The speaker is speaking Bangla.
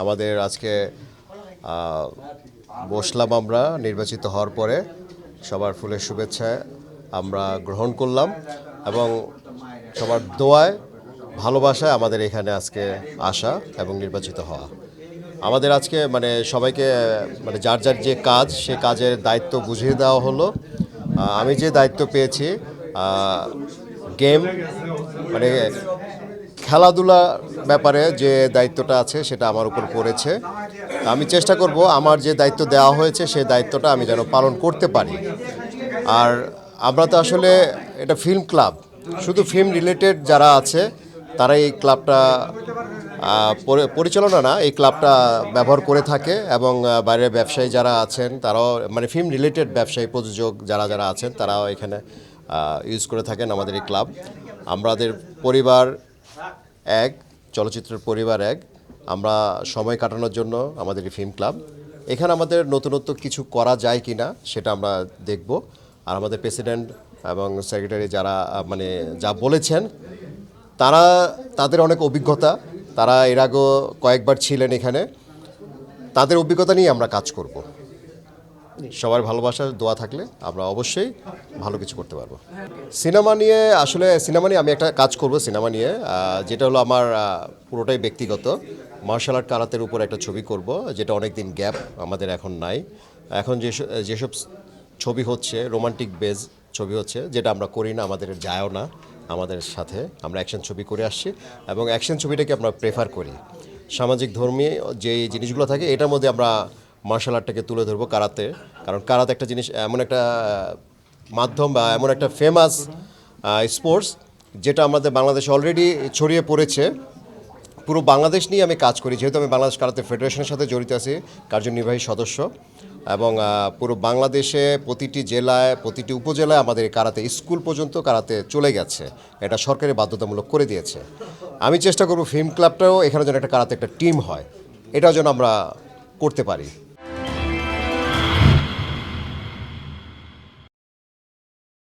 আমাদের আজকে বসলাম আমরা নির্বাচিত হওয়ার পরে। সবার ফুলের শুভেচ্ছা আমরা গ্রহণ করলাম এবং সবার দোয়ায়, ভালোবাসায় আমাদের এখানে আজকে আসা এবং নির্বাচিত হওয়া। আমাদের আজকে মানে সবাইকে মানে যার যার যে কাজ, সে কাজের দায়িত্ব বুঝিয়ে দেওয়া হলো। আমি যে দায়িত্ব পেয়েছি গেম মানে খেলাধুলা ব্যাপারে যে দায়িত্বটা আছে সেটা আমার উপর পড়েছে। আমি চেষ্টা করব আমার যে দায়িত্ব দেওয়া হয়েছে সেই দায়িত্বটা আমি যেন পালন করতে পারি। আর আমরা তো আসলে এটা ফিল্ম ক্লাব শুধু ফিল্ম রিলেটেড যারা আছে তারা এই ক্লাবটা পরিচালনা না, এই ক্লাবটা ব্যবহার করে থাকে এবং বাইরের ব্যবসায়ী যারা আছেন, তারাও মানে ফিল্ম রিলেটেড ব্যবসায়ী, প্রযোজক যারা যারা আছেন, তারাও এখানে ইউজ করে থাকেন আমাদের এই ক্লাব আমাদের পরিবার এক, চলচ্চিত্রের পরিবার এক। আমরা সময় কাটানোর জন্য আমাদের ফিল্ম ক্লাব এখানে আমাদের নতুনত্ব কিছু করা যায় কি না সেটা আমরা দেখব। আর আমাদের প্রেসিডেন্ট এবং সেক্রেটারি যারা মানে যা বলেছেন, তারা, তাদের অনেক অভিজ্ঞতা। তারা এর আগেও কয়েকবার ছিলেন এখানে। তাদের অভিজ্ঞতা নিয়ে আমরা কাজ করব। সবার ভালোবাসার দোয়া থাকলে আমরা অবশ্যই ভালো কিছু করতে পারব। সিনেমা নিয়ে আসলে সিনেমা নিয়ে আমি একটা কাজ করব সিনেমা নিয়ে যেটা হলো আমার পুরোটাই ব্যক্তিগত। মার্শাল আর্ট কারাতের উপর একটা ছবি করব, যেটা অনেক দিন গ্যাপ আমাদের এখন নাই। এখন যেসব যেসব ছবি হচ্ছে রোমান্টিক বেজ ছবি হচ্ছে, যেটা আমরা করি না, আমাদের যায়ও না, আমাদের সাথে আমরা অ্যাকশন ছবি করে আসছি এবং অ্যাকশন ছবিটাকে আমরা প্রেফার করি। সামাজিক ধর্মী যে জিনিসগুলো থাকে, এটার মধ্যে আমরা মার্শাল আর্টটাকে তুলে ধরবো কারাতে। কারণ কারাতে একটা জিনিস, এমন একটা মাধ্যম বা এমন একটা ফেমাস স্পোর্টস যেটা আমাদের বাংলাদেশে অলরেডি ছড়িয়ে পড়েছে। পুরো বাংলাদেশ নিয়ে আমি কাজ করি, যেহেতু আমি বাংলাদেশ কারাতে ফেডারেশনের সাথে জড়িত আছি, কার্যনির্বাহী সদস্য। এবং পুরো বাংলাদেশে প্রতিটি জেলায়, প্রতিটি উপজেলায় আমাদের কারাতে স্কুল পর্যন্ত কারাতে চলে গেছে। এটা সরকারি বাধ্যতামূলক করে দিয়েছে। আমি চেষ্টা করব ফিল্ম ক্লাবটাও এখানে যেন একটা কারাতে একটা টিম হয়। এটাও যেন আমরা করতে পারি।